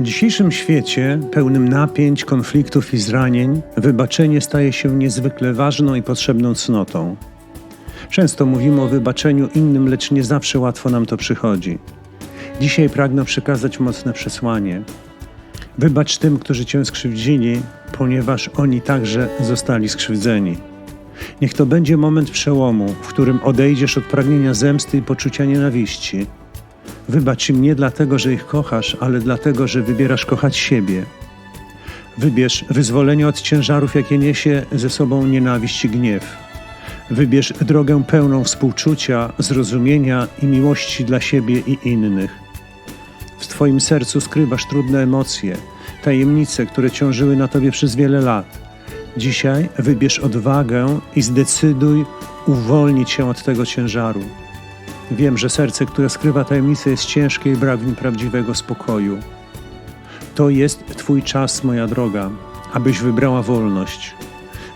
W dzisiejszym świecie, pełnym napięć, konfliktów i zranień, wybaczenie staje się niezwykle ważną i potrzebną cnotą. Często mówimy o wybaczeniu innym, lecz nie zawsze łatwo nam to przychodzi. Dzisiaj pragnę przekazać mocne przesłanie. Wybacz tym, którzy cię skrzywdzili, ponieważ oni także zostali skrzywdzeni. Niech to będzie moment przełomu, w którym odejdziesz od pragnienia zemsty i poczucia nienawiści. Wybacz im nie dlatego, że ich kochasz, ale dlatego, że wybierasz kochać siebie. Wybierz wyzwolenie od ciężarów, jakie niesie ze sobą nienawiść i gniew. Wybierz drogę pełną współczucia, zrozumienia i miłości dla siebie i innych. W Twoim sercu skrywasz trudne emocje, tajemnice, które ciążyły na Tobie przez wiele lat. Dzisiaj wybierz odwagę i zdecyduj uwolnić się od tego ciężaru. Wiem, że serce, które skrywa tajemnice, jest ciężkie i brak w nim prawdziwego spokoju. To jest Twój czas, moja droga, abyś wybrała wolność.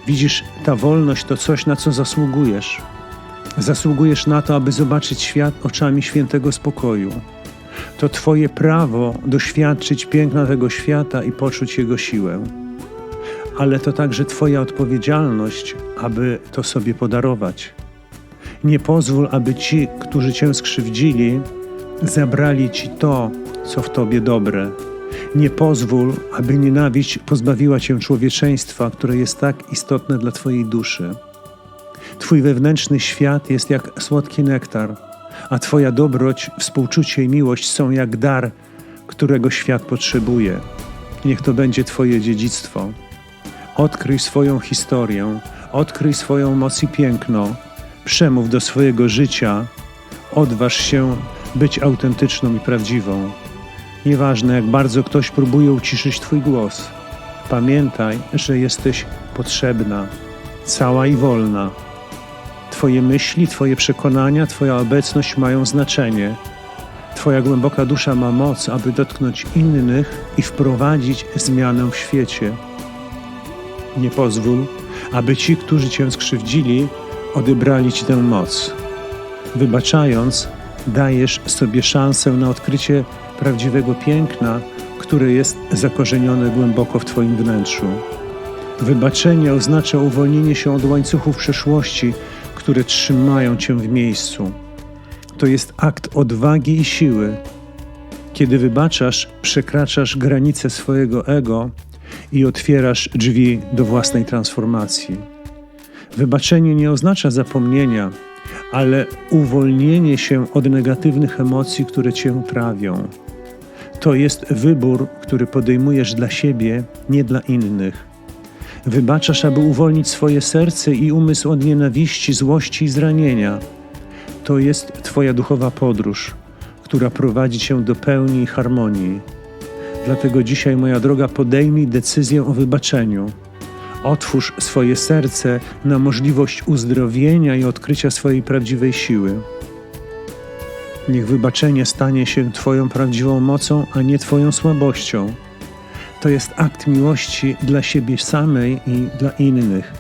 Widzisz, ta wolność to coś, na co zasługujesz. Zasługujesz na to, aby zobaczyć świat oczami świętego spokoju. To Twoje prawo doświadczyć piękna tego świata i poczuć jego siłę. Ale to także Twoja odpowiedzialność, aby to sobie podarować. Nie pozwól, aby ci, którzy cię skrzywdzili, zabrali ci to, co w tobie dobre. Nie pozwól, aby nienawiść pozbawiła cię człowieczeństwa, które jest tak istotne dla twojej duszy. Twój wewnętrzny świat jest jak słodki nektar, a twoja dobroć, współczucie i miłość są jak dar, którego świat potrzebuje. Niech to będzie twoje dziedzictwo. Odkryj swoją historię, odkryj swoją moc i piękno Przemów do swojego życia, odważ się być autentyczną i prawdziwą. Nieważne, jak bardzo ktoś próbuje uciszyć Twój głos, pamiętaj, że jesteś potrzebna, cała i wolna. Twoje myśli, Twoje przekonania, Twoja obecność mają znaczenie. Twoja głęboka dusza ma moc, aby dotknąć innych i wprowadzić zmianę w świecie. Nie pozwól, aby ci, którzy Cię skrzywdzili, odebrali ci tę moc. Wybaczając, dajesz sobie szansę na odkrycie prawdziwego piękna, które jest zakorzenione głęboko w Twoim wnętrzu. Wybaczenie oznacza uwolnienie się od łańcuchów przeszłości, które trzymają Cię w miejscu. To jest akt odwagi i siły. Kiedy wybaczasz, przekraczasz granice swojego ego i otwierasz drzwi do własnej transformacji. Wybaczenie nie oznacza zapomnienia, ale uwolnienie się od negatywnych emocji, które cię trawią. To jest wybór, który podejmujesz dla siebie, nie dla innych. Wybaczasz, aby uwolnić swoje serce i umysł od nienawiści, złości i zranienia. To jest Twoja duchowa podróż, która prowadzi Cię do pełni i harmonii. Dlatego dzisiaj, moja droga, podejmij decyzję o wybaczeniu. Otwórz swoje serce na możliwość uzdrowienia i odkrycia swojej prawdziwej siły. Niech wybaczenie stanie się Twoją prawdziwą mocą, a nie Twoją słabością. To jest akt miłości dla siebie samej i dla innych.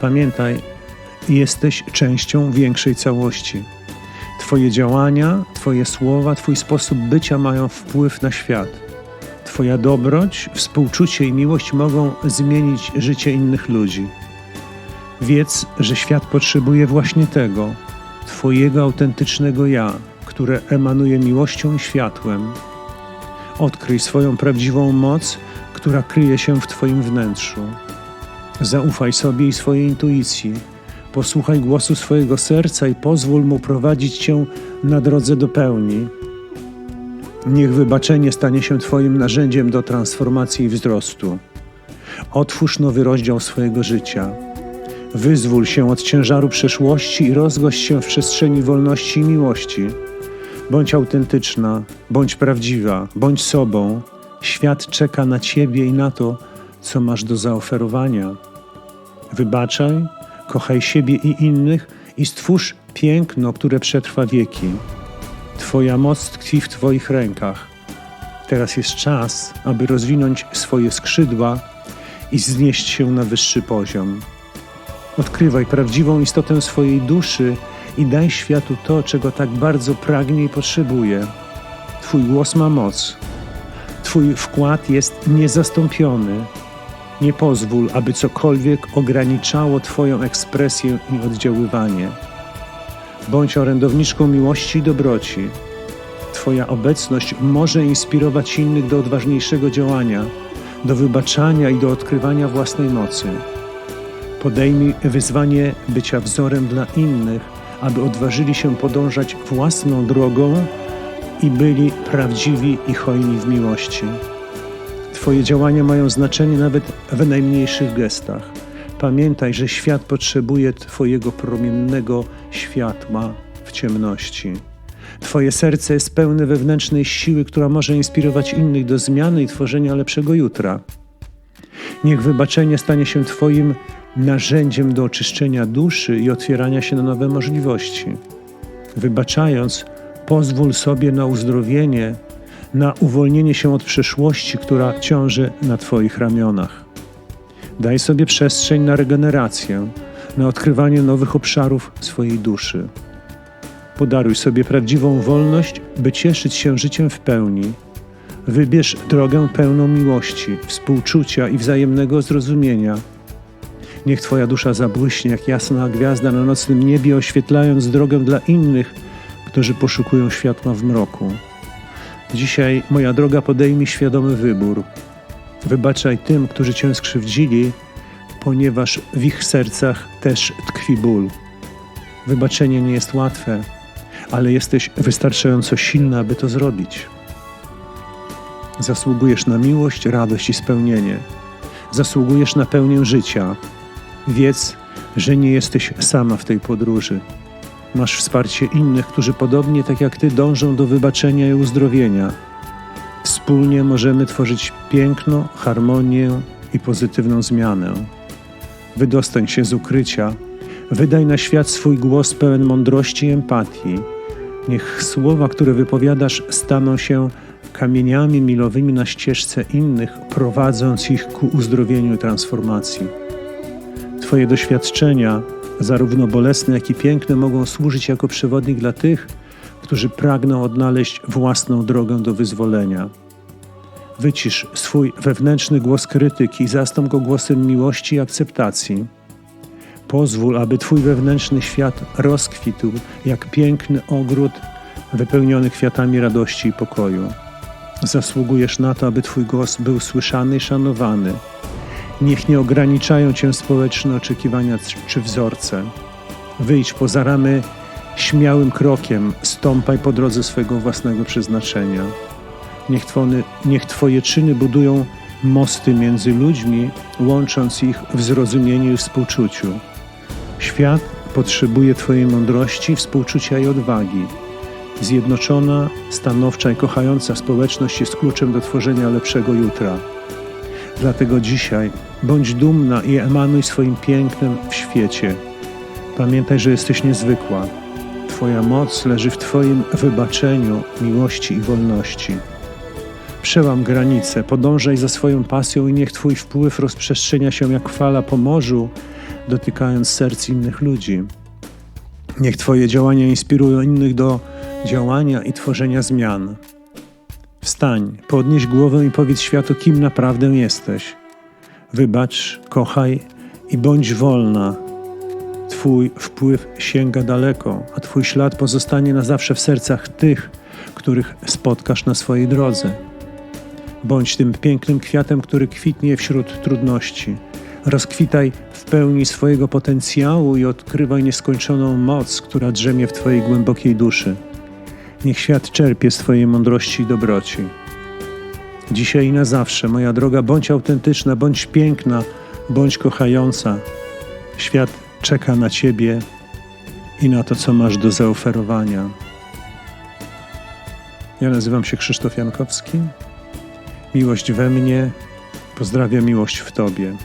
Pamiętaj, jesteś częścią większej całości. Twoje działania, Twoje słowa, Twój sposób bycia mają wpływ na świat. Twoja dobroć, współczucie i miłość mogą zmienić życie innych ludzi. Wiedz, że świat potrzebuje właśnie tego, Twojego autentycznego ja, które emanuje miłością i światłem. Odkryj swoją prawdziwą moc, która kryje się w Twoim wnętrzu. Zaufaj sobie i swojej intuicji. Posłuchaj głosu swojego serca i pozwól mu prowadzić Cię na drodze do pełni. Niech wybaczenie stanie się Twoim narzędziem do transformacji i wzrostu. Otwórz nowy rozdział swojego życia. Wyzwól się od ciężaru przeszłości i rozgość się w przestrzeni wolności i miłości. Bądź autentyczna, bądź prawdziwa, bądź sobą. Świat czeka na Ciebie i na to, co masz do zaoferowania. Wybaczaj, kochaj siebie i innych i stwórz piękno, które przetrwa wieki. Twoja moc tkwi w Twoich rękach. Teraz jest czas, aby rozwinąć swoje skrzydła i znieść się na wyższy poziom. Odkrywaj prawdziwą istotę swojej duszy i daj światu to, czego tak bardzo pragnie i potrzebuje. Twój głos ma moc. Twój wkład jest niezastąpiony. Nie pozwól, aby cokolwiek ograniczało Twoją ekspresję i oddziaływanie. Bądź orędowniczką miłości i dobroci. Twoja obecność może inspirować innych do odważniejszego działania, do wybaczania i do odkrywania własnej mocy. Podejmij wyzwanie bycia wzorem dla innych, aby odważyli się podążać własną drogą i byli prawdziwi i hojni w miłości. Twoje działania mają znaczenie nawet w najmniejszych gestach. Pamiętaj, że świat potrzebuje Twojego promiennego światła w ciemności. Twoje serce jest pełne wewnętrznej siły, która może inspirować innych do zmiany i tworzenia lepszego jutra. Niech wybaczenie stanie się Twoim narzędziem do oczyszczenia duszy i otwierania się na nowe możliwości. Wybaczając, pozwól sobie na uzdrowienie, na uwolnienie się od przeszłości, która ciąży na Twoich ramionach. Daj sobie przestrzeń na regenerację, na odkrywanie nowych obszarów swojej duszy. Podaruj sobie prawdziwą wolność, by cieszyć się życiem w pełni. Wybierz drogę pełną miłości, współczucia i wzajemnego zrozumienia. Niech Twoja dusza zabłyśnie jak jasna gwiazda na nocnym niebie, oświetlając drogę dla innych, którzy poszukują światła w mroku. Dzisiaj, moja droga, podejmij świadomy wybór. Wybaczaj tym, którzy Cię skrzywdzili, ponieważ w ich sercach też tkwi ból. Wybaczenie nie jest łatwe, ale jesteś wystarczająco silna, aby to zrobić. Zasługujesz na miłość, radość i spełnienie. Zasługujesz na pełnię życia. Wiedz, że nie jesteś sama w tej podróży. Masz wsparcie innych, którzy podobnie tak jak Ty dążą do wybaczenia i uzdrowienia. Wspólnie możemy tworzyć piękno, harmonię i pozytywną zmianę. Wydostań się z ukrycia, wydaj na świat swój głos pełen mądrości i empatii. Niech słowa, które wypowiadasz, staną się kamieniami milowymi na ścieżce innych, prowadząc ich ku uzdrowieniu i transformacji. Twoje doświadczenia, zarówno bolesne, jak i piękne, mogą służyć jako przewodnik dla tych, którzy pragną odnaleźć własną drogę do wyzwolenia. Wycisz swój wewnętrzny głos krytyki i zastąp go głosem miłości i akceptacji. Pozwól, aby Twój wewnętrzny świat rozkwitł jak piękny ogród wypełniony kwiatami radości i pokoju. Zasługujesz na to, aby Twój głos był słyszany i szanowany. Niech nie ograniczają Cię społeczne oczekiwania czy wzorce. Wyjdź poza ramy śmiałym krokiem, stąpaj po drodze swojego własnego przeznaczenia. Niech, twony, niech Twoje czyny budują mosty między ludźmi, łącząc ich w zrozumieniu i współczuciu. Świat potrzebuje Twojej mądrości, współczucia i odwagi. Zjednoczona, stanowcza i kochająca społeczność jest kluczem do tworzenia lepszego jutra. Dlatego dzisiaj bądź dumna i emanuj swoim pięknem w świecie. Pamiętaj, że jesteś niezwykła. Twoja moc leży w Twoim wybaczeniu, miłości i wolności. Przełam granice, podążaj za swoją pasją i niech Twój wpływ rozprzestrzenia się jak fala po morzu, dotykając serc innych ludzi. Niech Twoje działania inspirują innych do działania i tworzenia zmian. Wstań, podnieś głowę i powiedz światu, kim naprawdę jesteś. Wybacz, kochaj i bądź wolna. Twój wpływ sięga daleko, a Twój ślad pozostanie na zawsze w sercach tych, których spotkasz na swojej drodze. Bądź tym pięknym kwiatem, który kwitnie wśród trudności. Rozkwitaj w pełni swojego potencjału i odkrywaj nieskończoną moc, która drzemie w Twojej głębokiej duszy. Niech świat czerpie z Twojej mądrości i dobroci. Dzisiaj i na zawsze, moja droga, bądź autentyczna, bądź piękna, bądź kochająca. Świat czeka na Ciebie i na to, co masz do zaoferowania. Ja nazywam się Krzysztof Jankowski. Miłość we mnie, pozdrawiam miłość w Tobie.